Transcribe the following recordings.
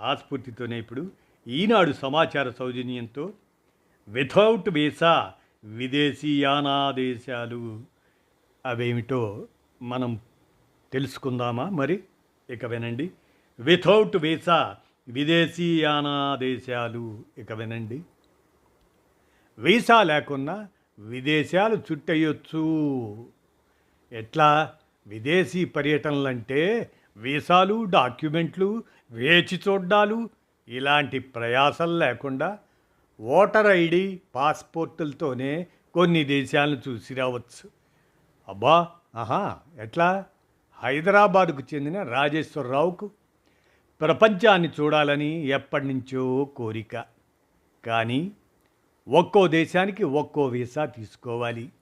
ఆస్ఫూర్తితోనే ఇప్పుడు ఈనాడు సమాచార సౌజన్యంతో వితౌట్ వీసా విదేశీయానాదేశాలు అవేమిటో మనం తెలుసుకుందామా మరి? ఇక వినండి. వితౌట్ వీసా విదేశీయానాదేశాలు. ఇక వినండి. వీసా లేకున్నా విదేశాలు చుట్టయ్యొచ్చు ఎట్లా? విదేశీ పర్యటనలంటే వీసాలు డాక్యుమెంట్లు వేచి చూడ్డాలు ఇలాంటి ప్రయాసలు లేకుండా ఓటర్ ఐడి పాస్పోర్టులతోనే కొన్ని దేశాలను చూసి రావచ్చు. అబ్బా ఆహా ఎట్లా? హైదరాబాదుకు చెందిన రాజేశ్వరరావుకు ప్రపంచాన్ని చూడాలని ఎప్పటి నుంచో కోరిక. కానీ ఒక్కో దేశానికి ఒక్కో వీసా తీసుకోవాలి.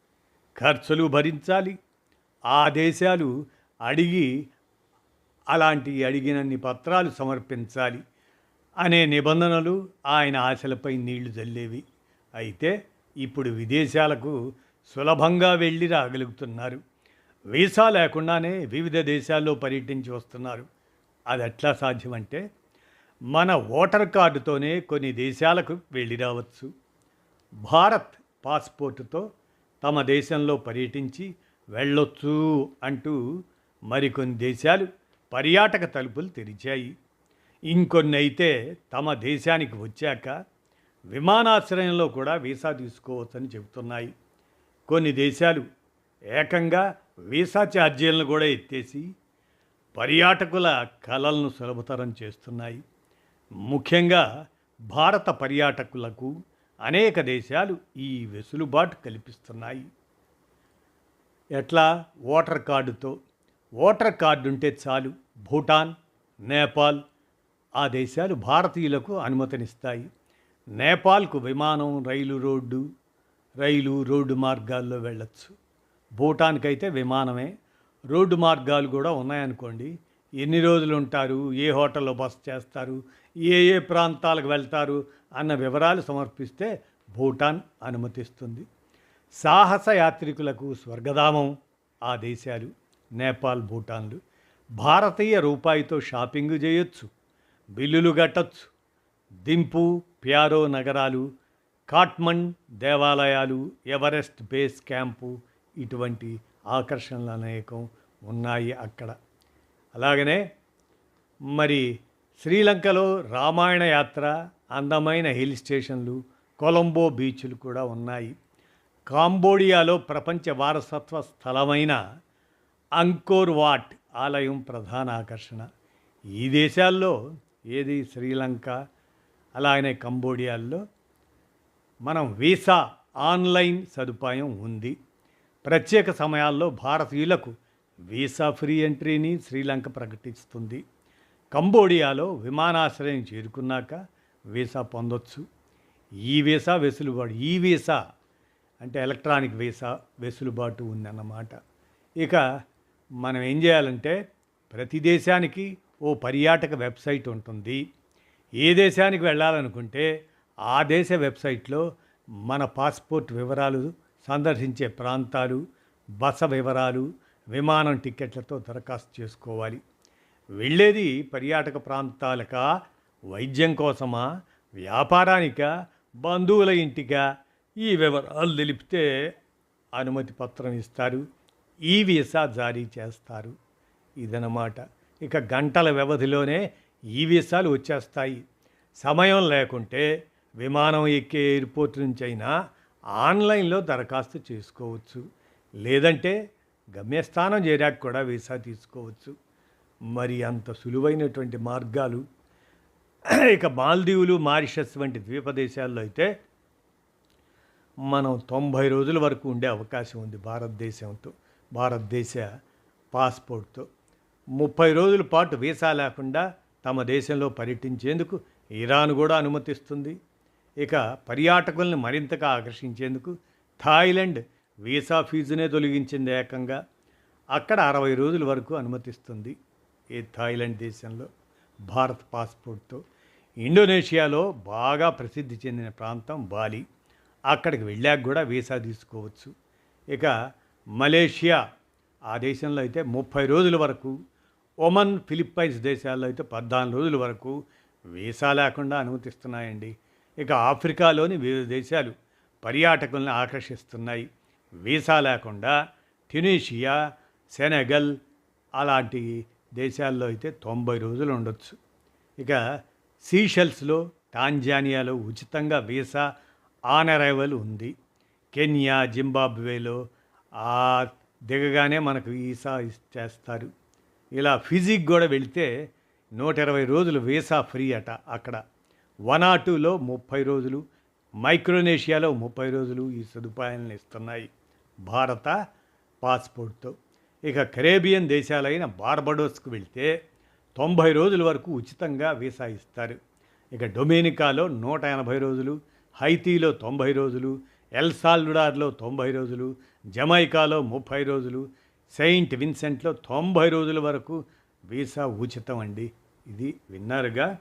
ఖర్చులు భరించాలి. ఆ దేశాలు అడిగి అలాంటి అడిగినన్ని పత్రాలు సమర్పించాలి అనే నిబంధనలు ఆయన ఆశలపై నీళ్ళు చల్లేవి అయితే ఇప్పుడు విదేశాలకు సులభంగా వెళ్ళి రాగలుగుతున్నారు. వీసా లేకుండానే వివిధ దేశాల్లో పర్యటించి వస్తున్నారు. అది ఎట్లా సాధ్యమంటే మన ఓటర్ కార్డుతోనే కొన్ని దేశాలకు వెళ్ళి రావచ్చు. భారత్ పాస్పోర్టుతో తమ దేశంలో పర్యటించి వెళ్ళొచ్చు అంటూ మరికొన్ని దేశాలు పర్యాటక తలుపులు తెరిచాయి. ఇంకొన్ని అయితే తమ దేశానికి వచ్చాక విమానాశ్రయంలో కూడా వీసా తీసుకోవచ్చని చెబుతున్నాయి. కొన్ని దేశాలు ఏకంగా వీసా ఛార్జీలను కూడా ఎత్తేసి పర్యాటకుల కళలను సులభతరం చేస్తున్నాయి. ముఖ్యంగా భారత పర్యాటకులకు అనేక దేశాలు ఈ వెసులుబాటు కల్పిస్తున్నాయి. ఎట్లా? ఓటర్ కార్డుతో. ఓటర్ కార్డు ఉంటే చాలు. భూటాన్ నేపాల్ ఆ దేశాలు భారతీయులకు అనుమతినిస్తాయి. నేపాల్కు విమానం రైలు రోడ్డు రైలు రోడ్డు మార్గాల్లో వెళ్ళచ్చు. భూటాన్కైతే విమానమే. రోడ్డు మార్గాలు కూడా ఉన్నాయనుకోండి. ఎన్ని రోజులు ఉంటారు? ఏ హోటల్లో బస చేస్తారు? ఏ ఏ ప్రాంతాలకు వెళ్తారు? అన్న వివరాలు సమర్పిస్తే భూటాన్ అనుమతిస్తుంది. సాహస యాత్రికులకు స్వర్గధామం ఆ దేశాలు నేపాల్ భూటాన్లు. భారతీయ రూపాయితో షాపింగ్ చేయొచ్చు బిల్లులు కట్టచ్చు. దింపు ప్యారో నగరాలు కాట్మండ్ దేవాలయాలు ఎవరెస్ట్ బేస్ క్యాంపు ఇటువంటి ఆకర్షణలు అనేకం ఉన్నాయి అక్కడ. అలాగనే మరి శ్రీలంకలో రామాయణ యాత్ర అందమైన హిల్ స్టేషన్లు కొలంబో బీచ్లు కూడా ఉన్నాయి. కాంబోడియాలో ప్రపంచ వారసత్వ స్థలమైన అంకోర్ వాట్ ఆలయం ప్రధాన ఆకర్షణ. ఈ దేశాల్లో ఏది? శ్రీలంక అలాగనే కంబోడియాల్లో మనం వీసా ఆన్లైన్ సదుపాయం ఉంది. ప్రత్యేక సమయాల్లో భారతీయులకు వీసా ఫ్రీ ఎంట్రీని శ్రీలంక ప్రకటిస్తుంది. కంబోడియాలో విమానాశ్రయం చేరుకున్నాక వీసా పొందొచ్చు. ఈ వీసా వెసులుబాటు ఈ వీసా అంటే ఎలక్ట్రానిక్ వీసా వెసులుబాటు ఉందన్నమాట. ఇక మనం ఏం చేయాలంటే ప్రతి దేశానికి ఓ పర్యాటక వెబ్సైట్ ఉంటుంది. ఏ దేశానికి వెళ్ళాలనుకుంటే ఆ దేశ వెబ్సైట్లో మన పాస్పోర్ట్ వివరాలు సందర్శించే ప్రాంతాలు బస వివరాలు విమానం టిక్కెట్లతో దరఖాస్తు చేసుకోవాలి. వెళ్ళేది పర్యాటక ప్రాంతాలక వైద్యం కోసమా వ్యాపారానికా బంధువుల ఇంటికా? ఈ వివరాలు తెలిపితే అనుమతి పత్రం ఇస్తారు. ఈ వీసా జారీ చేస్తారు. ఇదనమాట ఇక గంటల వ్యవధిలోనే ఈ వీసాలు వచ్చేస్తాయి. సమయం లేకుంటే విమానం ఎక్కే ఎయిర్పోర్ట్ నుంచి అయినా ఆన్లైన్లో దరఖాస్తు చేసుకోవచ్చు. లేదంటే గమ్యస్థానం చేరాక కూడా వీసా తీసుకోవచ్చు. మరి అంత సులువైనటువంటి మార్గాలు. ఇక మాల్దీవులు మారిషస్ వంటి ద్వీపదేశాల్లో అయితే మనం తొంభై రోజుల వరకు ఉండే అవకాశం ఉంది భారతదేశంతో. భారతదేశ పాస్పోర్ట్తో ముప్పై రోజుల పాటు వీసా లేకుండా తమ దేశంలో పర్యటించేందుకు ఇరాన్ కూడా అనుమతిస్తుంది. ఇక పర్యాటకులను మరింతగా ఆకర్షించేందుకు థాయిలాండ్ వీసా ఫీజునే తొలగించింది ఏకంగా. అక్కడ అరవై రోజుల వరకు అనుమతిస్తుంది ఈ థాయిలాండ్ దేశంలో భారత్ పాస్పోర్ట్తో ఇండోనేషియాలో బాగా ప్రసిద్ధి చెందిన ప్రాంతం బాలి. అక్కడికి వెళ్ళాక కూడా వీసా తీసుకోవచ్చు. ఇక మలేషియా ఆ దేశంలో అయితే ముప్పై రోజుల వరకు ఒమన్ ఫిలిప్పైన్స్ దేశాల్లో అయితే పద్నాలుగు రోజుల వరకు వీసా లేకుండా అనుమతిస్తున్నాయండి. ఇక ఆఫ్రికాలోని వివిధ దేశాలు పర్యాటకులను ఆకర్షిస్తున్నాయి. వీసా లేకుండా ట్యునీషియా సెనెగల్ అలాంటి దేశాల్లో అయితే తొంభై రోజులు ఉండొచ్చు. ఇక సీషెల్స్లో టాంజానియాలో ఉచితంగా వీసా ఆన్ అరైవల్ ఉంది. కెన్యా జింబాబ్వేలో ఆ దిగగానే మనకు వీసా చేస్తారు. ఇలా ఫిజిక్ కూడా వెళితే నూట ఇరవై రోజులు వీసా ఫ్రీ అట అక్కడ. వన్ ఆ టూలో ముప్పై రోజులు మైక్రోనేషియాలో ముప్పై రోజులు ఈ సదుపాయాలను ఇస్తున్నాయి భారత పాస్పోర్ట్తో. ఇక కరేబియన్ దేశాలైన బార్బడోస్కు వెళ్తే తొంభై రోజుల వరకు ఉచితంగా వీసా ఇస్తారు. ఇక డొమినికాలో నూట ఎనభై రోజులు హైతీలో తొంభై రోజులు ఎల్ సాల్వడార్లో తొంభై రోజులు జమైకాలో ముప్పై రోజులు సెయింట్ విన్సెంట్లో తొంభై రోజుల వరకు వీసా ఉచితం అండి. ఇది విన్నారుగా?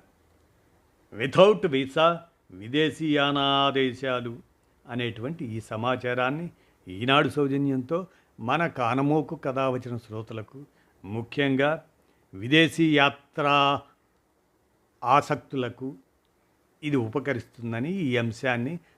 వితౌట్ వీసా విదేశీయానాదేశాలు అనేటువంటి ఈ సమాచారాన్ని ఈనాడు సౌజన్యంతో మన కానమోకు కథ వచ్చిన శ్రోతలకు ముఖ్యంగా విదేశీ యాత్రా ఆసక్తులకు ఇది ఉపకరిస్తుందని ఈ అంశాన్ని